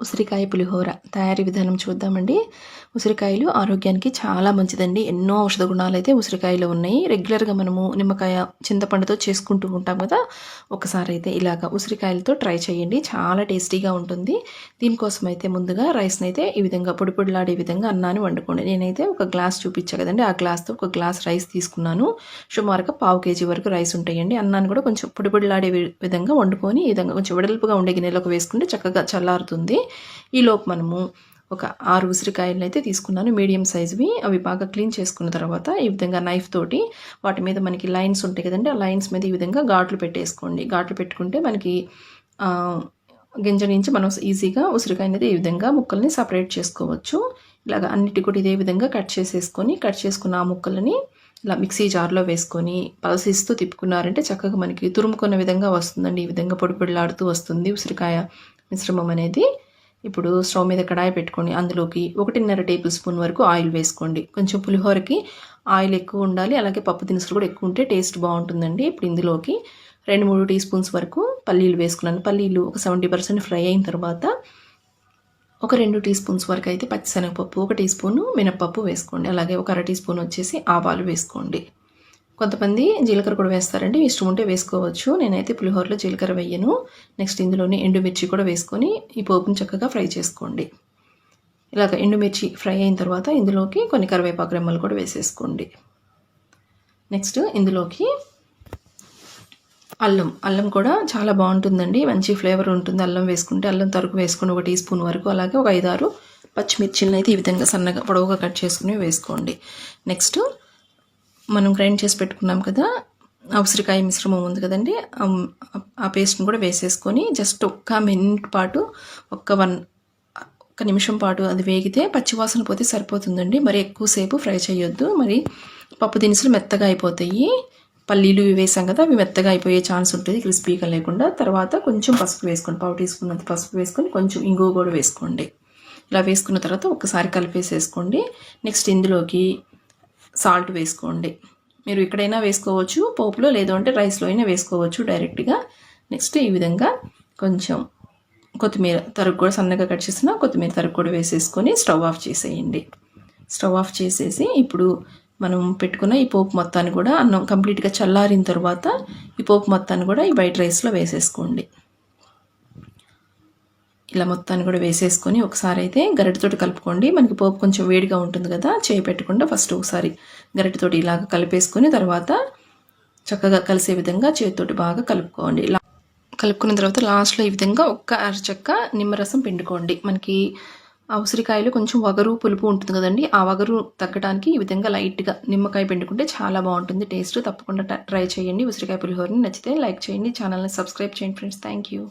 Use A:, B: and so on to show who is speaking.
A: ఉసిరికాయ పులిహోర తయారీ విధానం చూద్దామండి. ఉసిరికాయలు ఆరోగ్యానికి చాలా మంచిదండి. ఎన్నో ఔషధ గుణాలు అయితే ఉసిరికాయలో ఉన్నాయి. రెగ్యులర్గా మనము నిమ్మకాయ చింతపండుతో చేసుకుంటూ ఉంటాం కదా ఒకసారి అయితే ఇలాగ ఉసిరికాయలతో ట్రై చేయండి. చాలా టేస్టీగా ఉంటుంది. దీనికోసం అయితే ముందుగా రైస్ని అయితే ఈ విధంగా పొడి పొడిలాడే విధంగా అన్నాన్ని వండుకోండి. నేనైతే ఒక గ్లాస్ చూపించా కదండి. ఆ గ్లాస్తో ఒక గ్లాస్ రైస్ తీసుకున్నాను. సుమారుగా పావు కేజీ వరకు రైస్ ఉంటాయండి. అన్నాన్ని కూడా కొంచెం పొడి పొడిలాడే విధంగా వండుకొని ఈ విధంగా కొంచెం వెడల్పుగా ఉండే గిన్నెలోకి వేసుకుంటే చక్కగా చల్లారుతుంది. ఈలోపు మనము ఒక ఆరు ఉసిరికాయలను అయితే తీసుకున్నాను. మీడియం సైజువి అవి బాగా క్లీన్ చేసుకున్న తర్వాత ఈ విధంగా నైఫ్ తోటి వాటి మీద మనకి లైన్స్ ఉంటాయి కదండి ఆ లైన్స్ మీద ఈ విధంగా ఘాట్లు పెట్టేసుకోండి. ఘాట్లు పెట్టుకుంటే మనకి గింజ నుంచి మనం ఈజీగా ఉసిరికాయ అనేది ఈ విధంగా ముక్కల్ని సపరేట్ చేసుకోవచ్చు. ఇలాగ అన్నిటి కూడా ఇదే విధంగా కట్ చేసేసుకొని కట్ చేసుకున్న ఆ ముక్కలని ఇలా మిక్సీ జార్లో వేసుకొని పలసిస్తూ తిప్పుకున్నారంటే చక్కగా మనకి తురుముకున్న విధంగా వస్తుందండి. ఈ విధంగా పొడిపొడిలాడుతూ వస్తుంది ఉసిరికాయ మిశ్రమం అనేది. ఇప్పుడు స్టవ్ మీద కడాయి పెట్టుకొని అందులోకి ఒకటిన్నర టేబుల్ స్పూన్ వరకు ఆయిల్ వేసుకోండి. కొంచెం పులిహోరకి ఆయిల్ ఎక్కువ ఉండాలి అలాగే పప్పు దినుసులు కూడా ఎక్కువ ఉంటే టేస్ట్ బాగుంటుందండి. ఇప్పుడు ఇందులోకి రెండు మూడు టీ స్పూన్స్ వరకు పల్లీలు వేసుకున్నాను. పల్లీలు ఒక సెవెంటీ పర్సెంట్ ఫ్రై అయిన తర్వాత ఒక రెండు టీ స్పూన్స్ వరకు అయితే పచ్చిశనగపప్పు ఒక టీ స్పూను మినప్పప్పు వేసుకోండి. అలాగే ఒక అర టీ స్పూన్ వచ్చేసి ఆవాలు వేసుకోండి. కొంతమంది జీలకర్ర కూడా వేస్తారండి. ఇష్టం ఉంటే వేసుకోవచ్చు. నేనైతే పులిహోరలో జీలకర్ర వేయను. నెక్స్ట్ ఇందులోనే ఎండుమిర్చి కూడా వేసుకొని ఈ పోపుని చక్కగా ఫ్రై చేసుకోండి. ఇలాగ ఎండుమిర్చి ఫ్రై అయిన తర్వాత ఇందులోకి కొన్ని కరివేపాకు రెమ్మలు కూడా వేసేసుకోండి. నెక్స్ట్ ఇందులోకి అల్లం. అల్లం కూడా చాలా బాగుంటుందండి. మంచి ఫ్లేవర్ ఉంటుంది. అల్లం వేసుకుంటే అల్లం తరుకు వేసుకుని ఒక టీ స్పూన్ వరకు అలాగే ఒక ఐదారు పచ్చిమిర్చిలను అయితే ఈ విధంగా సన్నగా పొడవుగా కట్ చేసుకుని వేసుకోండి. నెక్స్ట్ మనం గ్రైండ్ చేసి పెట్టుకున్నాం కదా అవసరకాయ ఉసిరికాయ మిశ్రమం ఉంది కదండి ఆ- ఆ పేస్ట్ని కూడా వేసేసుకొని జస్ట్ ఒక్క మినిట్ పాటు ఒక్క వన్ ఒక్క నిమిషం పాటు అది వేగితే పచ్చివాసన పోతే సరిపోతుందండి. మరి ఎక్కువసేపు ఫ్రై చేయొద్దు. మరి పప్పు దినుసులు మెత్తగా అయిపోతాయి. పల్లీలు ఇవి వేసాం కదా అవి మెత్తగా అయిపోయే ఛాన్స్ ఉంటుంది క్రిస్పీగా లేకుండా. తర్వాత కొంచెం పసుపు వేసుకోండి. పావు టీ స్పూన్ అంత పసుపు వేసుకొని కొంచెం ఇంగువ కూడా వేసుకోండి. ఇలా వేసుకున్న తర్వాత ఒకసారి కలిపేసేసుకోండి. నెక్స్ట్ ఇందులోకి సాల్ట్ వేసుకోండి. మీరు ఎక్కడైనా వేసుకోవచ్చు పోపులో లేదు అంటే రైస్లో అయినా వేసుకోవచ్చు డైరెక్ట్గా. నెక్స్ట్ ఈ విధంగా కొంచెం కొత్తిమీర తరుగు కూడా సన్నగా కట్ చేసిన కొత్తిమీర తరుగు కూడా వేసేసుకొని స్టవ్ ఆఫ్ చేసేయండి. స్టవ్ ఆఫ్ చేసేసి ఇప్పుడు మనం పెట్టుకున్న ఈ పోపు మొత్తాన్ని కూడా అన్నం కంప్లీట్గా చల్లారిన తర్వాత ఈ పోపు మొత్తాన్ని కూడా ఈ వైట్ రైస్లో వేసేసుకోండి. ఇలా మొత్తాన్ని కూడా వేసేసుకొని ఒకసారి అయితే గరిటతోటి కలుపుకోండి. మనకి పోపు కొంచెం వేడిగా ఉంటుంది కదా చేయి పెట్టకుండా ఫస్ట్ ఒకసారి గరిటతోటి ఇలాగ కలిపేసుకొని తర్వాత చక్కగా కలిసే విధంగా చేతితోటి బాగా కలుపుకోండి. ఇలా కలుపుకున్న తర్వాత లాస్ట్లో ఈ విధంగా ఒక్క అరచక్క నిమ్మరసం పిండుకోండి. మనకి ఆ ఉసిరికాయలు కొంచెం వగరు పులుపు ఉంటుంది కదండి ఆ వగరు తగ్గడానికి ఈ విధంగా లైట్గా నిమ్మకాయ పిండుకుంటే చాలా బాగుంటుంది. టేస్ట్ తప్పకుండా ట్రై చేయండి. ఉసిరికాయ పులిహోరని నచ్చితే లైక్ చేయండి ఛానల్ని సబ్స్క్రైబ్ చేయండి ఫ్రెండ్స్. Thank you.